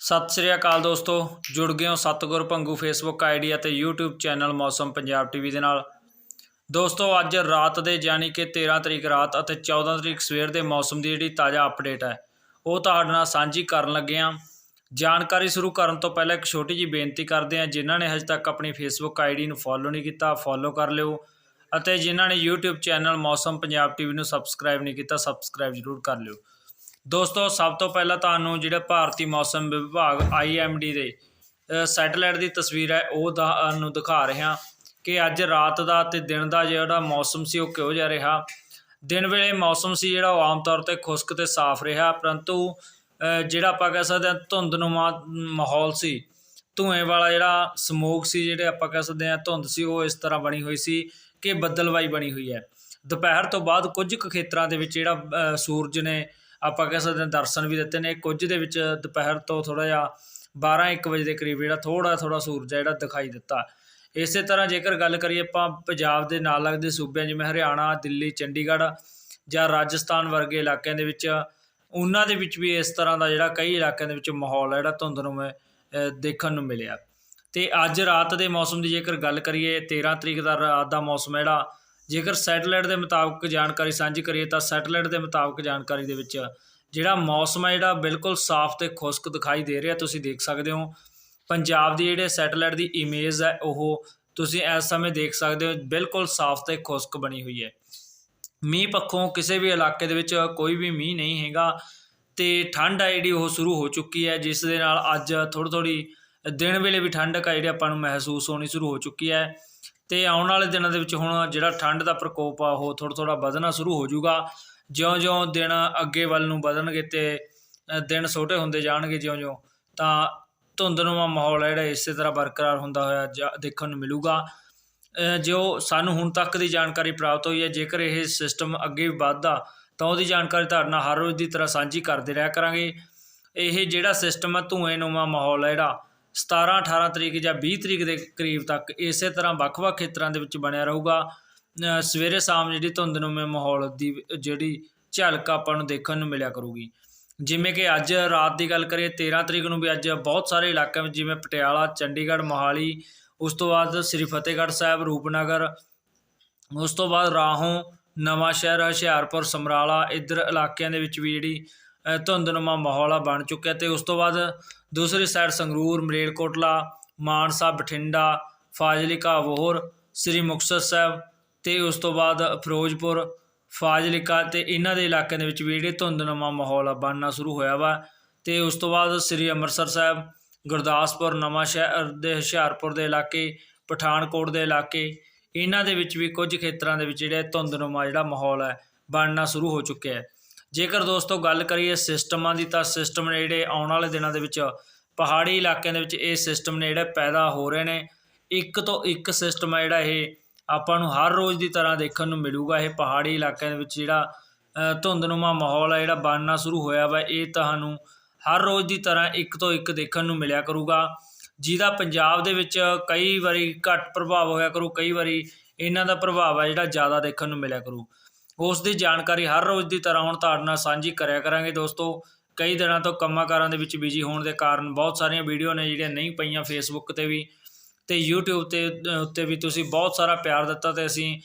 ਸਤਿ ਸ੍ਰੀ ਅਕਾਲ ਦੋਸਤੋ, ਜੁੜ ਗਏ ਹੋ ਸਤਗੁਰ ਭੰਗੂ ਫੇਸਬੁੱਕ ਆਈਡੀ ਅਤੇ YouTube channel Mausam Punjab TV ਦੇ ਨਾਲ। ਦੋਸਤੋ, ਅੱਜ ਰਾਤ ਦੇ ਯਾਨੀ ਕਿ 13 ਤਰੀਕ ਰਾਤ ਅਤੇ 14 ਤਰੀਕ ਸਵੇਰ ਦੇ ਮੌਸਮ ਦੀ ਜਿਹੜੀ ਤਾਜ਼ਾ ਅਪਡੇਟ ਹੈ, ਉਹ ਤੁਹਾਡੇ ਨਾਲ ਸਾਂਝੀ ਕਰਨ ਲੱਗੇ ਹਾਂ। ਜਾਣਕਾਰੀ ਸ਼ੁਰੂ ਕਰਨ ਤੋਂ ਪਹਿਲਾਂ ਇੱਕ ਛੋਟੀ ਜੀ ਬੇਨਤੀ ਕਰਦੇ ਹਾਂ, ਜਿਨ੍ਹਾਂ ਨੇ ਹਜੇ ਤੱਕ ਆਪਣੀ ਫੇਸਬੁੱਕ ਆਈਡੀ ਨੂੰ ਫੋਲੋ ਨਹੀਂ ਕੀਤਾ ਫੋਲੋ ਕਰ ਲਿਓ ਅਤੇ ਜਿਨ੍ਹਾਂ ਨੇ YouTube ਚੈਨਲ ਮੌਸਮ ਪੰਜਾਬ ਟੀਵੀ ਨੂੰ ਸਬਸਕ੍ਰਾਈਬ ਨਹੀਂ ਕੀਤਾ ਸਬਸਕ੍ਰਾਈਬ ਜ਼ਰੂਰ ਕਰ ਲਿਓ। ਦੋਸਤੋ, ਸਭ ਤੋਂ ਪਹਿਲਾਂ ਤੁਹਾਨੂੰ ਜਿਹੜਾ ਭਾਰਤੀ ਮੌਸਮ ਵਿਭਾਗ ਆਈਐਮਡੀ ਦੇ ਸੈਟਲਾਈਟ ਦੀ ਤਸਵੀਰ ਹੈ, ਉਹ ਤੁਹਾਨੂੰ ਦਿਖਾ ਰਿਹਾ ਕਿ ਅੱਜ ਰਾਤ ਦਾ ਤੇ ਦਿਨ ਦਾ ਜਿਹੜਾ ਮੌਸਮ ਸੀ, ਉਹ ਕਿਹੋ ਜਿਹਾ ਰਿਹਾ। ਦਿਨ ਵੇਲੇ ਮੌਸਮ ਸੀ ਜਿਹੜਾ, ਉਹ ਆਮ ਤੌਰ ਤੇ ਖੁਸ਼ਕ ਤੇ ਸਾਫ਼ ਰਿਹਾ, ਪਰੰਤੂ ਜਿਹੜਾ ਆਪਾਂ ਕਹਿ ਸਕਦੇ ਹਾਂ, ਧੁੰਦਨੁਮਾ ਮਾਹੌਲ ਸੀ, ਧੂਏ ਵਾਲਾ ਜਿਹੜਾ ਸਮੋਕ ਸੀ, ਜਿਹੜੇ ਆਪਾਂ ਕਹਿ ਸਕਦੇ ਹਾਂ, ਧੁੰਦ ਸੀ, ਉਹ ਇਸ ਤਰ੍ਹਾਂ ਬਣੀ ਹੋਈ ਸੀ ਕਿ ਬੱਦਲਵਾਈ ਬਣੀ ਹੋਈ ਹੈ। ਦੁਪਹਿਰ ਤੋਂ ਬਾਅਦ ਕੁਝ ਕੁ ਖੇਤਰਾਂ ਦੇ ਵਿੱਚ ਜਿਹੜਾ ਸੂਰਜ ਨੇ ਆਪਾਂ ਕਹਿ ਸਕਦੇ ਹਾਂ ਦਰਸ਼ਨ ਵੀ ਦਿੱਤੇ ਨੇ। ਕੁਝ ਦੇ ਵਿੱਚ ਦੁਪਹਿਰ ਤੋਂ ਥੋੜਾ ਜਿਹਾ 12 1 ਵਜੇ ਦੇ ਕਰੀਬ ਜਿਹੜਾ ਥੋੜਾ ਥੋੜਾ ਸੂਰਜ ਜਿਹੜਾ ਦਿਖਾਈ ਦਿੱਤਾ। ਇਸੇ ਤਰ੍ਹਾਂ ਜੇਕਰ ਗੱਲ ਕਰੀਏ ਆਪਾਂ ਪੰਜਾਬ ਦੇ ਨਾਲ ਲੱਗਦੇ ਸੂਬਿਆਂ ਜਿਵੇਂ ਹਰਿਆਣਾ ਦਿੱਲੀ ਚੰਡੀਗੜ੍ਹ ਜਾਂ ਰਾਜਸਥਾਨ ਵਰਗੇ ਇਲਾਕਿਆਂ ਦੇ ਵਿੱਚ ਉਹਨਾਂ ਦੇ ਵਿੱਚ ਵੀ ਇਸ ਤਰ੍ਹਾਂ ਦਾ ਜਿਹੜਾ ਕਈ ਇਲਾਕਿਆਂ ਦੇ ਵਿੱਚ ਮਾਹੌਲ ਹੈ ਜਿਹੜਾ ਧੁੰਦਨੁਮਾ ਅ, ਦੇਖਣ ਨੂੰ ਮਿਲਿਆ। ਤੇ ਅੱਜ ਰਾਤ ਦੇ ਮੌਸਮ ਦੀ ਜੇਕਰ ਗੱਲ ਕਰੀਏ 13 ਤਰੀਕ ਦਾ ਰਾਤ ਦਾ ਮੌਸਮ ਜਿਹੜਾ ਜੇਕਰ ਸੈਟੇਲਾਈਟ ਦੇ ਮੁਤਾਬਕ ਜਾਣਕਾਰੀ ਸਾਂਝੀ ਕਰੀਏ ਤਾਂ ਸੈਟੇਲਾਈਟ ਦੇ ਮੁਤਾਬਕ ਜਾਣਕਾਰੀ ਦੇ ਵਿੱਚ ਜਿਹੜਾ ਮੌਸਮ ਹੈ ਜਿਹੜਾ ਬਿਲਕੁਲ ਸਾਫ਼ ਤੇ ਖੁਸ਼ਕ ਦਿਖਾਈ ਦੇ ਰਿਹਾ, ਤੁਸੀਂ ਦੇਖ ਸਕਦੇ ਹੋ। ਪੰਜਾਬ ਦੀ ਜਿਹੜੇ ਸੈਟੇਲਾਈਟ ਦੀ ਇਮੇਜ ਹੈ, ਉਹ ਤੁਸੀਂ ਇਸ ਸਮੇਂ ਦੇਖ ਸਕਦੇ ਹੋ, ਬਿਲਕੁਲ ਸਾਫ਼ ਤੇ ਖੁਸ਼ਕ ਬਣੀ ਹੋਈ ਹੈ। ਮੀਂਹ ਪੱਖੋਂ ਕਿਸੇ ਵੀ ਇਲਾਕੇ ਦੇ ਵਿੱਚ ਕੋਈ ਵੀ ਮੀਂਹ ਨਹੀਂ ਹੈਗਾ ਤੇ ਠੰਡ ਆ ਜਿਹੜੀ, ਉਹ ਸ਼ੁਰੂ ਹੋ ਚੁੱਕੀ ਹੈ, ਜਿਸ ਦੇ ਨਾਲ ਅੱਜ ਥੋੜ੍ਹੀ ਥੋੜ੍ਹੀ ਦਿਨ ਵੇਲੇ ਵੀ ਠੰਡਕ ਆ ਜਿਹੜੀ ਆਪਾਂ ਨੂੰ ਮਹਿਸੂਸ ਹੋਣੀ ਸ਼ੁਰੂ ਹੋ ਚੁੱਕੀ ਹੈ। ਤੇ ਆਉਣ ਵਾਲੇ ਦਿਨਾਂ ਦੇ ਵਿੱਚ ਹੁਣ ਜਿਹੜਾ ਠੰਡ ਦਾ ਪ੍ਰਕੋਪ ਆ, ਉਹ ਥੋੜ੍ਹਾ ਥੋੜ੍ਹਾ ਵਧਣਾ ਸ਼ੁਰੂ ਹੋ ਜਾਊਗਾ। ਜਿਉਂ-ਜਿਉਂ ਦਿਨ ਅੱਗੇ ਵੱਲ ਨੂੰ ਵਧਣਗੇ ਤੇ ਦਿਨ ਛੋਟੇ ਹੁੰਦੇ ਜਾਣਗੇ ਜਿਉਂ-ਜਿਉਂ, ਤਾਂ ਧੁੰਦਨੁਮਾ ਮਾਹੌਲ ਹੈ ਜਿਹੜਾ, ਇਸੇ ਤਰ੍ਹਾਂ ਬਰਕਰਾਰ ਹੁੰਦਾ ਹੋਇਆ ਜਾ- ਦੇਖਣ ਨੂੰ ਮਿਲੂਗਾ। ਜੋ ਸਾਨੂੰ ਹੁਣ ਤੱਕ ਦੀ ਜਾਣਕਾਰੀ ਪ੍ਰਾਪਤ ਹੋਈ ਹੈ, ਜੇਕਰ ਇਹ ਸਿਸਟਮ ਅੱਗੇ ਵੀ ਵੱਧਦਾ, ਤਾਂ ਉਹਦੀ ਜਾਣਕਾਰੀ ਤੁਹਾਡੇ ਨਾਲ ਹਰ ਰੋਜ਼ ਦੀ ਤਰ੍ਹਾਂ ਸਾਂਝੀ ਕਰਦੇ ਰਿਹਾ ਕਰਾਂਗੇ। ਇਹ ਜਿਹੜਾ ਸਿਸਟਮ ਹੈ ਧੂਏਨੁਮਾ ਮਾਹੌਲ ਹੈ ਜਿਹੜਾ 17 18 ਤਰੀਕ ਜਾਂ 20 ਤਰੀਕ ਦੇ ਕਰੀਬ ਤੱਕ ਇਸੇ ਤਰ੍ਹਾਂ ਵੱਖ-ਵੱਖ ਖੇਤਰਾਂ ਦੇ ਵਿੱਚ ਬਣਿਆ ਰਹੂਗਾ। ਸਵੇਰੇ ਸ਼ਾਮ ਜਿਹੜੀ ਧੁੰਦ ਨੂੰ ਧੁੰਦਨੁਮੇ ਮਾਹੌਲ ਦੀ ਜਿਹੜੀ ਝਲਕ ਆਪਾਂ ਨੂੰ ਦੇਖਣ ਨੂੰ ਮਿਲਿਆ ਕਰੂਗੀ। ਜਿਵੇਂ ਕਿ ਅੱਜ ਰਾਤ ਦੀ ਗੱਲ ਕਰੀਏ 13 ਤਰੀਕ ਨੂੰ ਵੀ ਅੱਜ ਬਹੁਤ ਸਾਰੇ ਇਲਾਕਿਆਂ ਵਿੱਚ ਜਿਵੇਂ ਪਟਿਆਲਾ, ਚੰਡੀਗੜ੍ਹ, ਮੋਹਾਲੀ, ਉਸ ਤੋਂ ਬਾਅਦ ਸ੍ਰੀ ਫਤਿਹਗੜ੍ਹ ਸਾਹਿਬ, ਰੂਪਨਗਰ, ਉਸ ਤੋਂ ਬਾਅਦ ਰਾਹੋਂ ਨਵਾਂ ਸ਼ਹਿਰ ਹੁਸ਼ਿਆਰਪੁਰ, ਸਮਰਾਲਾ, ਇੱਧਰ ਇਲਾਕਿਆਂ ਦੇ ਵਿੱਚ ਵੀ ਜਿਹੜੀ ਧੁੰਦਨੁਮਾ ਮਾਹੌਲ ਆ ਬਣ ਚੁੱਕਿਆ ਤੇ ਉਸ ਤੋਂ ਬਾਅਦ ਦੂਸਰੀ ਸਾਈਡ ਸੰਗਰੂਰ, ਮਰੇਲਕੋਟਲਾ, ਮਾਨਸਾ, ਬਠਿੰਡਾ, ਫਾਜ਼ਿਲਕਾ, ਵੋਹਰ, ਸ੍ਰੀ ਮੁਕਤਸਰ ਸਾਹਿਬ ਤੇ ਉਸ ਤੋਂ ਬਾਅਦ ਫਿਰੋਜ਼ਪੁਰ, ਫਾਜ਼ਿਲਕਾ ਤੇ ਇਹਨਾਂ ਦੇ ਇਲਾਕਿਆਂ ਦੇ ਵਿੱਚ ਵੀ ਜਿਹੜੇ ਧੁੰਦਨੁਮਾ ਮਾਹੌਲ ਆ ਬਣਨਾ ਸ਼ੁਰੂ ਹੋਇਆ ਵਾ ਤੇ ਉਸ ਤੋਂ ਬਾਅਦ ਸ੍ਰੀ ਅੰਮ੍ਰਿਤਸਰ ਸਾਹਿਬ, ਗੁਰਦਾਸਪੁਰ, ਨਵਾਂ ਸ਼ਹਿਰ ਦੇ ਹੁਸ਼ਿਆਰਪੁਰ ਦੇ ਇਲਾਕੇ, ਪਠਾਨਕੋਟ ਦੇ ਇਲਾਕੇ, ਇਹਨਾਂ ਦੇ ਵਿੱਚ ਵੀ ਕੁਝ ਖੇਤਰਾਂ ਦੇ ਵਿੱਚ ਜਿਹੜੇ ਧੁੰਦਨੁਮਾ ਜਿਹੜਾ ਮਾਹੌਲ ਹੈ ਬਣਨਾ ਸ਼ੁਰੂ ਹੋ ਚੁੱਕਿਆ ਹੈ। ਜੇਕਰ ਦੋਸਤੋ ਗੱਲ ਕਰੀਏ ਸਿਸਟਮਾਂ ਦੀ, ਤਾਂ ਸਿਸਟਮ ਨੇ ਜਿਹੜੇ ਆਉਣ ਵਾਲੇ ਦਿਨਾਂ ਦੇ ਵਿੱਚ ਪਹਾੜੀ ਇਲਾਕਿਆਂ ਦੇ ਵਿੱਚ ਇਹ ਸਿਸਟਮ ਨੇ ਜਿਹੜੇ ਪੈਦਾ ਹੋ ਰਹੇ ਨੇ। ਇੱਕ ਤੋਂ ਇੱਕ ਸਿਸਟਮ ਆ ਜਿਹੜਾ ਇਹ ਆਪਾਂ ਨੂੰ ਹਰ ਰੋਜ਼ ਦੀ ਤਰ੍ਹਾਂ ਦੇਖਣ ਨੂੰ ਮਿਲੂਗਾ। ਇਹ ਪਹਾੜੀ ਇਲਾਕਿਆਂ ਦੇ ਵਿੱਚ ਜਿਹੜਾ ਧੁੰਦਨੁਮਾ ਮਾਹੌਲ ਆ ਜਿਹੜਾ ਬਣਨਾ ਸ਼ੁਰੂ ਹੋਇਆ ਵਾ। ਇਹ ਤੁਹਾਨੂੰ ਹਰ ਰੋਜ਼ ਦੀ ਤਰ੍ਹਾਂ ਇੱਕ ਤੋਂ ਇੱਕ ਦੇਖਣ ਨੂੰ ਮਿਲਿਆ ਕਰੂਗਾ। ਜਿਹਦਾ ਪੰਜਾਬ ਦੇ ਵਿੱਚ ਕਈ ਵਾਰੀ ਘੱਟ ਪ੍ਰਭਾਵ ਹੋਇਆ ਕਰੂ, ਕਈ ਵਾਰੀ ਇਹਨਾਂ ਦਾ ਪ੍ਰਭਾਵ ਆ ਜਿਹੜਾ ਜ਼ਿਆਦਾ ਦੇਖਣ ਨੂੰ ਮਿਲਿਆ ਕਰੂ। ਉਸ ਦੀ ਜਾਣਕਾਰੀ ਹਰ ਰੋਜ਼ ਦੀ ਤਰ੍ਹਾਂ ਹੁਣ ਤੁਹਾਡੇ ਨਾਲ ਸਾਂਝੀ ਕਰਿਆ ਕਰਾਂਗੇ ਦੋਸਤੋ। ਕਈ ਦਿਨਾਂ ਤੋਂ ਕੰਮਾਂ ਕਾਰਾਂ ਦੇ ਵਿੱਚ ਬਿਜ਼ੀ ਹੋਣ ਦੇ ਕਾਰਨ ਬਹੁਤ ਸਾਰੀਆਂ ਵੀਡੀਓ ਨੇ ਜਿਹੜੀਆਂ ਨਹੀਂ ਪਈਆਂ ਫੇਸਬੁੱਕ ਤੇ ਵੀ ਤੇ YouTube ਤੇ ਉੱਤੇ ਵੀ ਤੁਸੀਂ ਬਹੁਤ ਸਾਰਾ ਪਿਆਰ ਦਿੱਤਾ ਤੇ ਅਸੀਂ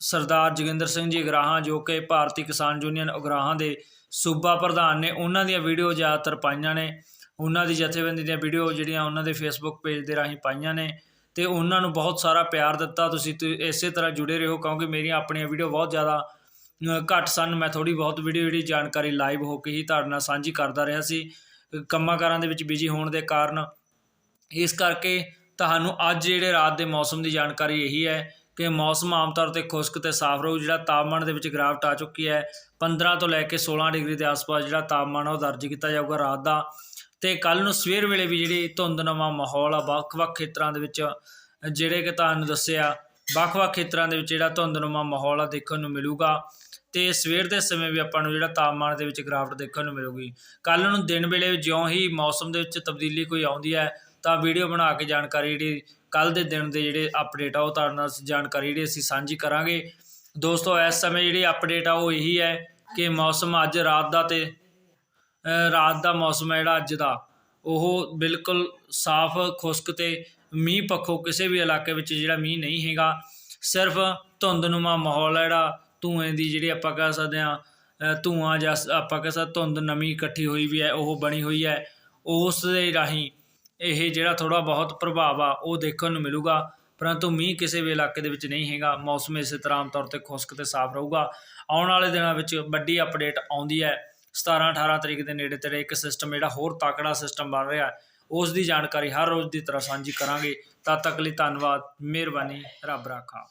ਸਰਦਾਰ ਜੋਗਿੰਦਰ ਸਿੰਘ ਜੀ ਅਗਰਾਹਾਂ ਜੋ ਕਿ ਭਾਰਤੀ ਕਿਸਾਨ ਯੂਨੀਅਨ ਉਗਰਾਹਾਂ ਦੇ ਸੂਬਾ ਪ੍ਰਧਾਨ ਨੇ, ਉਹਨਾਂ ਦੀਆਂ ਵੀਡੀਓ ਜ਼ਿਆਦਾਤਰ ਪਾਈਆਂ ਨੇ। ਉਹਨਾਂ ਦੀ ਜਥੇਬੰਦੀ ਦੀਆਂ ਵੀਡੀਓ ਜਿਹੜੀਆਂ ਉਹਨਾਂ ਦੇ ਫੇਸਬੁੱਕ ਪੇਜ ਦੇ ਰਾਹੀਂ ਪਾਈਆਂ ਨੇ। ਅਤੇ ਉਹਨਾਂ ਨੂੰ ਬਹੁਤ ਸਾਰਾ ਪਿਆਰ ਦਿੱਤਾ। ਤੁਸੀਂ ਤ ਇਸੇ ਤਰ੍ਹਾਂ ਜੁੜੇ ਰਹੋ ਕਿਉਂਕਿ ਮੇਰੀਆਂ ਆਪਣੀਆਂ ਵੀਡੀਓ ਬਹੁਤ ਜ਼ਿਆਦਾ ਘੱਟ ਸਨ। ਮੈਂ ਥੋੜ੍ਹੀ ਬਹੁਤ ਵੀਡੀਓ ਜਿਹੜੀ ਜਾਣਕਾਰੀ ਲਾਈਵ ਹੋ ਕੇ ਹੀ ਤੁਹਾਡੇ ਨਾਲ ਸਾਂਝੀ ਕਰਦਾ ਰਿਹਾ ਸੀ। ਕੰਮਾਂ ਕਾਰਾਂ ਦੇ ਵਿੱਚ ਬਿਜ਼ੀ ਹੋਣ ਦੇ ਕਾਰਨ। ਇਸ ਕਰਕੇ ਤੁਹਾਨੂੰ ਅੱਜ ਜਿਹੜੇ ਰਾਤ ਦੇ ਮੌਸਮ ਦੀ ਜਾਣਕਾਰੀ ਇਹੀ ਹੈ। ਕਿ ਮੌਸਮ ਆਮ ਤੌਰ ਤੇ ਖੁਸ਼ਕ ਤੇ ਸਾਫ਼ ਰਹੂ, ਜਿਹੜਾ ਤਾਪਮਾਨ ਦੇ ਵਿੱਚ ਗਿਰਾਵਟ ਆ ਚੁੱਕੀ ਹੈ। 15 ਤੋਂ ਲੈ ਕੇ 16 ਡਿਗਰੀ ਦੇ ਆਸ-ਪਾਸ ਜਿਹੜਾ ਤਾਪਮਾਨ ਆ ਉਹ ਦਰਜ ਕੀਤਾ ਜਾਊਗਾ ਰਾਤ ਦਾ। ਤੇ ਕੱਲ ਨੂੰ ਸਵੇਰ ਵੇਲੇ ਵੀ ਜਿਹੜੀ ਧੁੰਦਨੁਮਾ ਮਾਹੌਲ ਆ, ਵੱਖ-ਵੱਖ ਖੇਤਰਾਂ ਦੇ ਵਿੱਚ, ਜਿਹੜੇ ਕਿ ਤੁਹਾਨੂੰ ਦੱਸਿਆ, ਵੱਖ-ਵੱਖ ਖੇਤਰਾਂ ਦੇ ਵਿੱਚ ਜਿਹੜਾ ਧੁੰਦਨੁਮਾ ਮਾਹੌਲ ਆ ਦੇਖਣ ਨੂੰ ਮਿਲੂਗਾ। ਤੇ ਸਵੇਰ ਦੇ ਸਮੇਂ ਵੀ ਆਪਾਂ ਨੂੰ ਜਿਹੜਾ ਤਾਪਮਾਨ ਦੇ ਵਿੱਚ ਗਿਰਾਵਟ ਦੇਖਣ ਨੂੰ ਮਿਲੂਗੀ। ਕੱਲ ਨੂੰ ਦਿਨ ਵੇਲੇ ਜਿਉਂ ਹੀ ਮੌਸਮ ਦੇ ਵਿੱਚ ਤਬਦੀਲੀ ਕੋਈ ਆਉਂਦੀ ਹੈ ਤਾਂ ਵੀਡੀਓ ਬਣਾ ਕੇ ਜਾਣਕਾਰੀ ਜਿਹੜੀ ਕੱਲ ਦੇ ਦਿਨ ਦੇ ਜਿਹੜੇ ਅਪਡੇਟ ਆ ਉਹ ਤੁਹਾਡੇ ਨਾਲ ਜਾਣਕਾਰੀ ਜਿਹੜੀ ਅਸੀਂ ਸਾਂਝੀ ਕਰਾਂਗੇ। ਦੋਸਤੋ ਇਸ ਸਮੇਂ ਜਿਹੜੀ ਅਪਡੇਟ ਆ ਉਹ ਇਹੀ ਹੈ ਕਿ ਮੌਸਮ ਅੱਜ ਰਾਤ ਦਾ ਤੇ ਰਾਤ ਦਾ ਮੌਸਮ ਹੈ ਜਿਹੜਾ ਅੱਜ ਦਾ। ਉਹ ਬਿਲਕੁਲ ਸਾਫ਼ ਖੁਸ਼ਕ ਤੇ ਮੀਂਹ ਪੱਖੋਂ ਕਿਸੇ ਵੀ ਇਲਾਕੇ ਵਿੱਚ ਜਿਹੜਾ ਮੀਂਹ ਨਹੀਂ ਹੈਗਾ। ਸਿਰਫ ਧੁੰਦਨੁਮਾ ਮਾਹੌਲ ਹੈ ਜਿਹੜਾ ਧੂਏ ਦੀ ਜਿਹੜੀ ਆਪਾਂ ਕਹਿ ਸਕਦੇ ਹਾਂ ਅ, ਧੂਆਂ ਜਾਂ ਆਪਾਂ ਕਹਿ ਸਕਦੇ ਧੁੰਦ ਨਮੀ ਇਕੱਠੀ ਹੋਈ ਵੀ ਹੈ ਉਹ ਬਣੀ ਹੋਈ ਹੈ। ਉਸ ਦੇ ਰਾਹੀਂ ਇਹ ਜਿਹੜਾ ਥੋੜਾ ਬਹੁਤ ਪ੍ਰਭਾਵ ਆ, ਉਹ ਦੇਖਣ ਨੂੰ ਮਿਲੂਗਾ। ਪਰੰਤੂ ਮੀਂਹ ਕਿਸੇ ਵੀ ਇਲਾਕੇ ਦੇ ਵਿੱਚ ਨਹੀਂ ਹੈਗਾ। ਮੌਸਮ ਇਸੇ ਤਰ੍ਹਾਂ ਆਮ ਤੌਰ ਤੇ ਖੁਸ਼ਕ ਤੇ ਸਾਫ਼ ਰਹੂਗਾ। ਆਉਣ ਵਾਲੇ ਦਿਨਾਂ ਵਿੱਚ ਵੱਡੀ ਅਪਡੇਟ ਆਉਂਦੀ ਹੈ। 17 18 ਤਰੀਕ ਦੇ ਨੇੜੇ ਤੇੜੇ ਇੱਕ ਸਿਸਟਮ ਜਿਹੜਾ ਹੋਰ ਤਾਕੜਾ ਸਿਸਟਮ ਬਣ ਰਿਹਾ ਉਸ ਦੀ ਜਾਣਕਾਰੀ ਹਰ ਰੋਜ਼ ਦੀ ਤਰ੍ਹਾਂ ਸਾਂਝੀ ਕਰਾਂਗੇ। ਤਦ ਤੱਕ ਲਈ ਧੰਨਵਾਦ, ਮਿਹਰਬਾਨੀ, ਰੱਬ ਰਾਖਾ।